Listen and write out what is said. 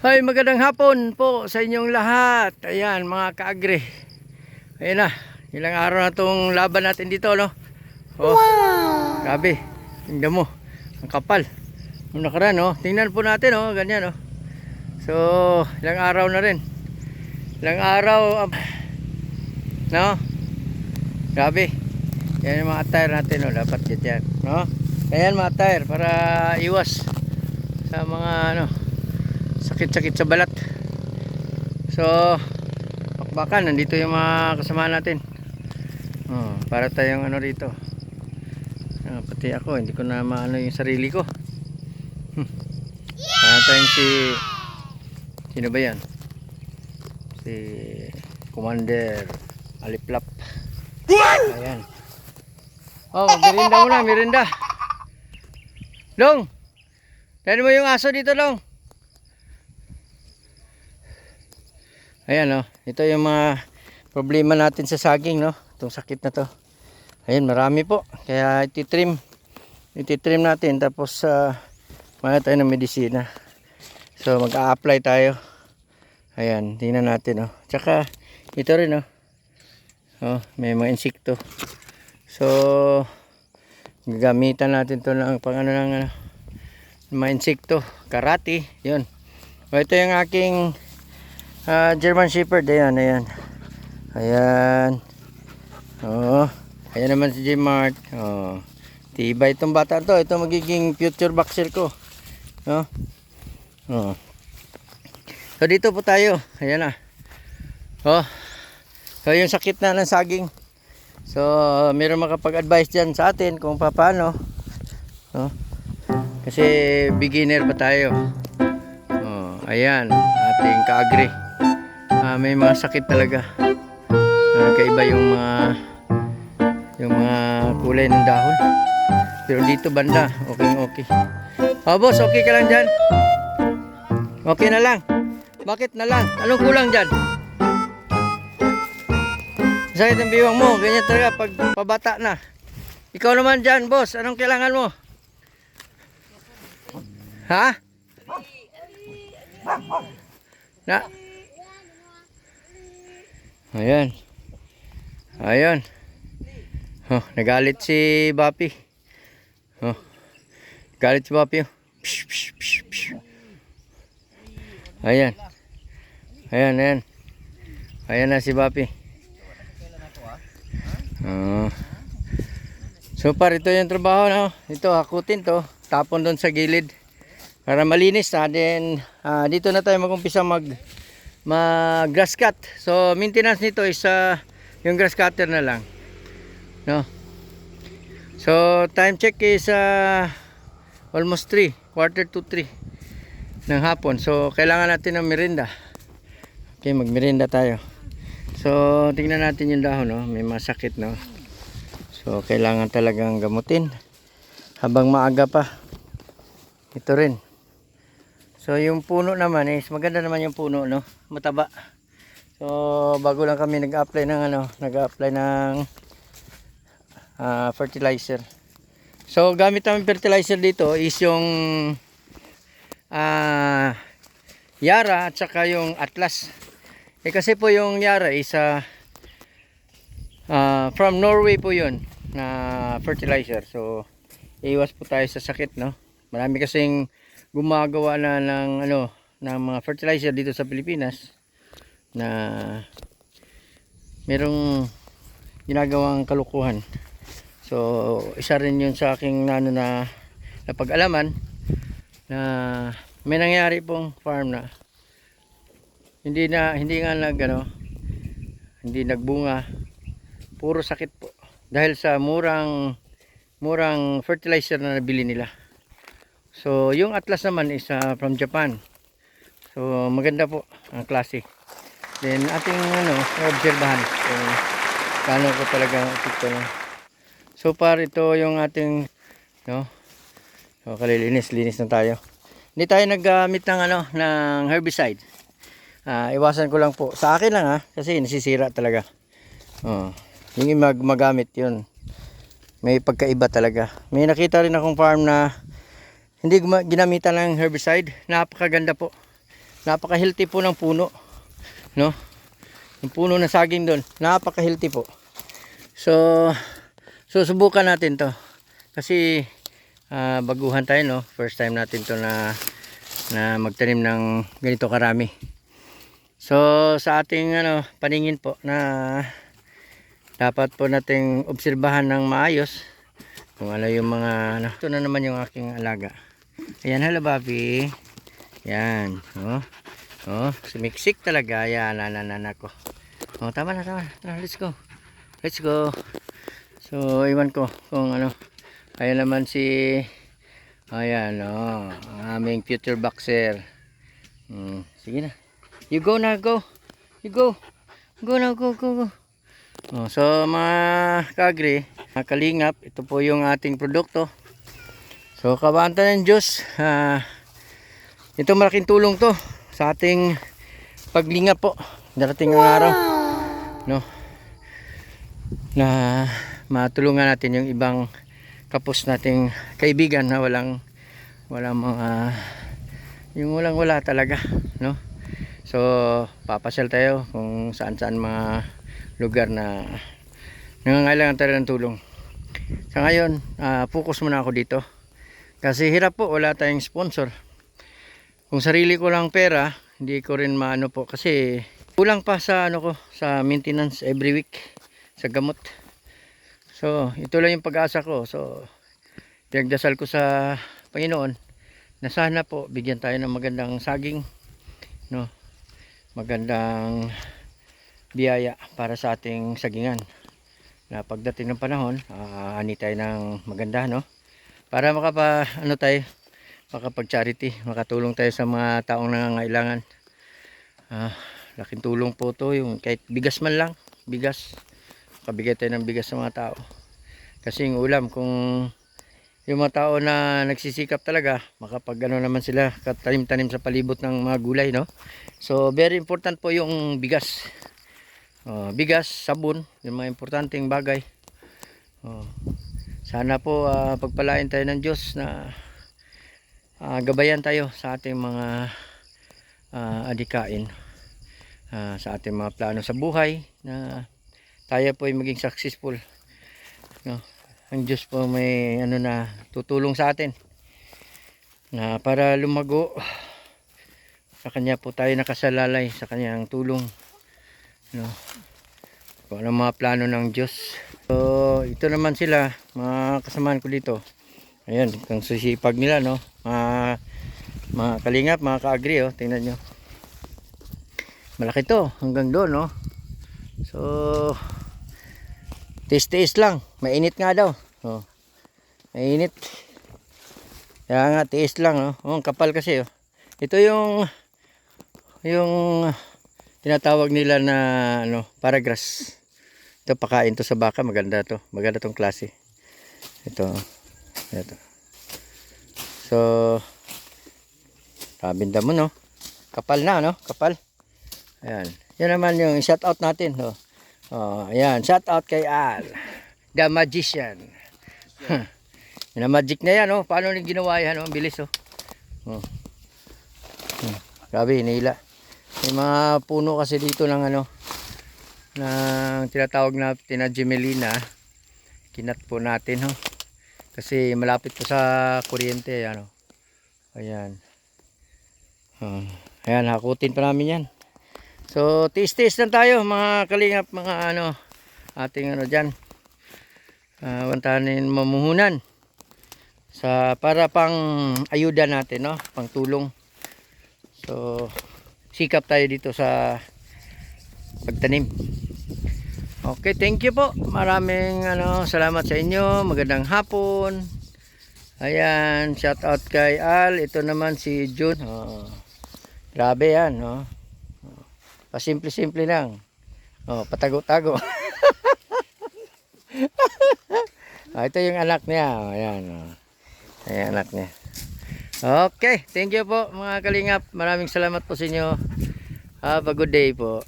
Hi, magandang hapon po sa inyong lahat. Ayan, mga kaagre. Ayan na, ilang araw na itong laban natin dito, no? Oh, wow! Grabe, tingnan mo, ang kapal. Nung nakaraan, no? Tingnan po natin, no? Ganyan, no? So, ilang araw na rin. Ilang araw, um, no? Grabe. Yan yung mga tire natin, no? Dapat yan, no? Ayan mga tire para iwas sa mga, ano, sakit-sakit sa balat. So, bakbakan, nandito yung mga kasama natin. Oh, para tayong ano rito. Ah, pati ako, hindi ko na maano yung sarili ko. Hmm. Para tayong si Sino ba yan? Si Commander Aliplap. Ayan. Oh, mirinda muna, mirinda. Long! Tani mo yung aso dito, Long. Ayan oh, ito yung mga problema natin sa saging no. Itong sakit na to. Ayan, marami po. Kaya ititrim. Ititrim natin tapos uh, mga tayo ng medisina. So mag-a-apply tayo. Ayan, tingnan natin oh. Tsaka ito rin oh. Oh, may mga insekto. So gagamitan natin to ng pang ano ng ano, mga insekto, karate, 'yun. O, ito yung aking Ah, German Shepherd, ayan, ayan. Ayan. Oh, ayan naman si J-Mart. Oh. Tiba itong bata to. Ito magiging future boxer ko. Oh. Oh. So dito po tayo. Ayan na. Oh. So yung sakit na ng saging. So meron makapag-advise diyan sa atin kung paano. Oh. Kasi beginner pa tayo. Oh, ayan, ating kaagri ah, may mga sakit talaga. Na nagkaiba yung mga yung mga kulay ng dahon. Pero dito banda okay okay. Oh boss okay ka lang dyan? Okay na lang. Bakit na lang? Anong kulang dyan? Sakit ang biwang mo. Ganyan talaga pag pabata na. Ikaw naman dyan boss. Anong kailangan mo? Ha? Na Ayan. Ayan. Oh, nagalit si Bapi. Oh. Galit si Bapi. oh. Psh, psh, psh, psh. Ayan. Ayan, ayan. Ayan na si Bapi. Oh. So par ito yung trabaho no. Ito hakutin to, tapon doon sa gilid para malinis na then ah, dito na tayo magumpisa mag mag grass cut. So maintenance nito is uh, yung grass cutter na lang. No. So time check is uh, almost 3, quarter to 3 ng hapon. So kailangan natin ng merinda. Okay, magmerinda tayo. So tingnan natin yung dahon, no. May masakit, no. So kailangan talagang gamutin habang maaga pa. Ito rin. So yung puno naman is maganda naman yung puno no, mataba. So bago lang kami nag-apply ng ano, nag-apply ng ah, fertilizer. So gamit namin fertilizer dito is yung ah Yara at saka yung Atlas. Eh kasi po yung Yara is ah, ah, from Norway po yun na fertilizer. So iwas po tayo sa sakit no. Marami kasing gumagawa na ng ano ng mga fertilizer dito sa Pilipinas na merong ginagawang kalukuhan. So isa rin 'yun sa aking ano na napag-alaman na may nangyari pong farm na hindi na hindi nga nag ano hindi nagbunga. Puro sakit po. Dahil sa murang murang fertilizer na nabili nila So, yung Atlas naman is uh, from Japan. So, maganda po ang klase. Then, ating ano, obserbahan kung paano ko talaga epekto no. So far, ito yung ating no. So, kalilinis, linis na tayo. Hindi tayo naggamit ng ano, ng herbicide. Ah, iwasan ko lang po. Sa akin lang ha, kasi nasisira talaga. Oh, yung mag magamit 'yun. May pagkaiba talaga. May nakita rin akong farm na hindi ginamitan ng herbicide. Napakaganda po. napaka-healthy po ng puno. No? Yung puno na saging doon, napaka-healthy po. So, susubukan natin to. Kasi ah, baguhan tayo no. First time natin to na na magtanim ng ganito karami. So, sa ating ano, paningin po na dapat po nating obserbahan ng maayos kung ano yung mga ano. Ito na naman yung aking alaga. Ayan, hello Bobby. Yan, oh. Oh, sumiksik talaga. Ayan, nanananak ko. Oh, tama na, tama na. Let's go. Let's go. So, iwan ko kung ano. Ayan naman si Ayan, oh. Ang aming future boxer. Hmm, sige na. You go na, go. You go. Go na, go, go, go. Oh, so, mga kagri, mga kalingap, ito po yung ating produkto. So, kabanta ng Diyos. ah, ito malaking tulong to sa ating paglingap po. Darating ang araw. No? Na matulungan natin yung ibang kapos nating kaibigan na walang walang mga yung walang wala talaga no so papasyal tayo kung saan saan mga lugar na nangangailangan tayo ng tulong sa ngayon ah, focus muna ako dito kasi hirap po wala tayong sponsor kung sarili ko lang pera hindi ko rin maano po kasi kulang pa sa ano ko sa maintenance every week sa gamot So, ito lang yung pag-asa ko. So, pinagdasal ko sa Panginoon na sana po bigyan tayo ng magandang saging, no? Magandang biyaya para sa ating sagingan. Na pagdating ng panahon, uh, ani tayo ng maganda, no? Para makapa ano tayo, makapag-charity, makatulong tayo sa mga taong nangangailangan. Ah, laking tulong po to yung kahit bigas man lang, bigas. Kabigay tayo ng bigas sa mga tao. Kasi yung ulam kung yung mga tao na nagsisikap talaga makapag ano naman sila katanim-tanim sa palibot ng mga gulay no? So very important po yung bigas. Oh, bigas, sabon yung mga importanteng bagay. Oh, sana po ah, pagpalain tayo ng Diyos na ah, gabayan tayo sa ating mga ah, adikain ah, sa ating mga plano sa buhay na tayo po ay maging successful no? Ang Diyos po may ano na tutulong sa atin na para lumago sa kanya po tayo nakasalalay sa kanyang tulong no? Kung ano mga plano ng Diyos so ito naman sila mga kasamaan ko dito ayan kung sisipag nila no mga, mga kalingap mga kaagri oh tingnan nyo malaki to hanggang doon no so Tis-tis lang. Mainit nga daw. Oh. Mainit. Kaya nga, tiis lang. Oh. Oh, ang kapal kasi. Oh. Ito yung yung tinatawag nila na ano, paragrass. Ito pakain to sa baka. Maganda to. Maganda tong klase. Ito. Ito. So, kabinda mo no. Kapal na no. Kapal. Ayan. Yan naman yung shout out natin. Oh. Oh, ayan, shout out kay Al. The Magician. Yan ang magic na yan, oh. Paano ni ginawa yan, oh? Ang bilis, oh. oh. Hmm. Grabe, hinila. May mga puno kasi dito ng ano, ng tinatawag na tinagemelina. Kinat po natin, oh. Kasi malapit po sa kuryente, ano. Ayan. Oh. Ayan, hakutin pa namin yan. So, tis-tis lang tayo mga kalingap, mga ano, ating ano dyan. Uh, wantanin mamuhunan. Sa, para pang ayuda natin, no? Pang tulong. So, sikap tayo dito sa pagtanim. Okay, thank you po. Maraming ano, salamat sa inyo. Magandang hapon. Ayan, shout out kay Al. Ito naman si June. Oh, grabe yan, no? Pasimple-simple lang. Oh, patago-tago. ah, ito yung anak niya. Oh, ayan. Oh. Ayan anak niya. Okay, thank you po mga kalingap. Maraming salamat po sa inyo. Have a good day po.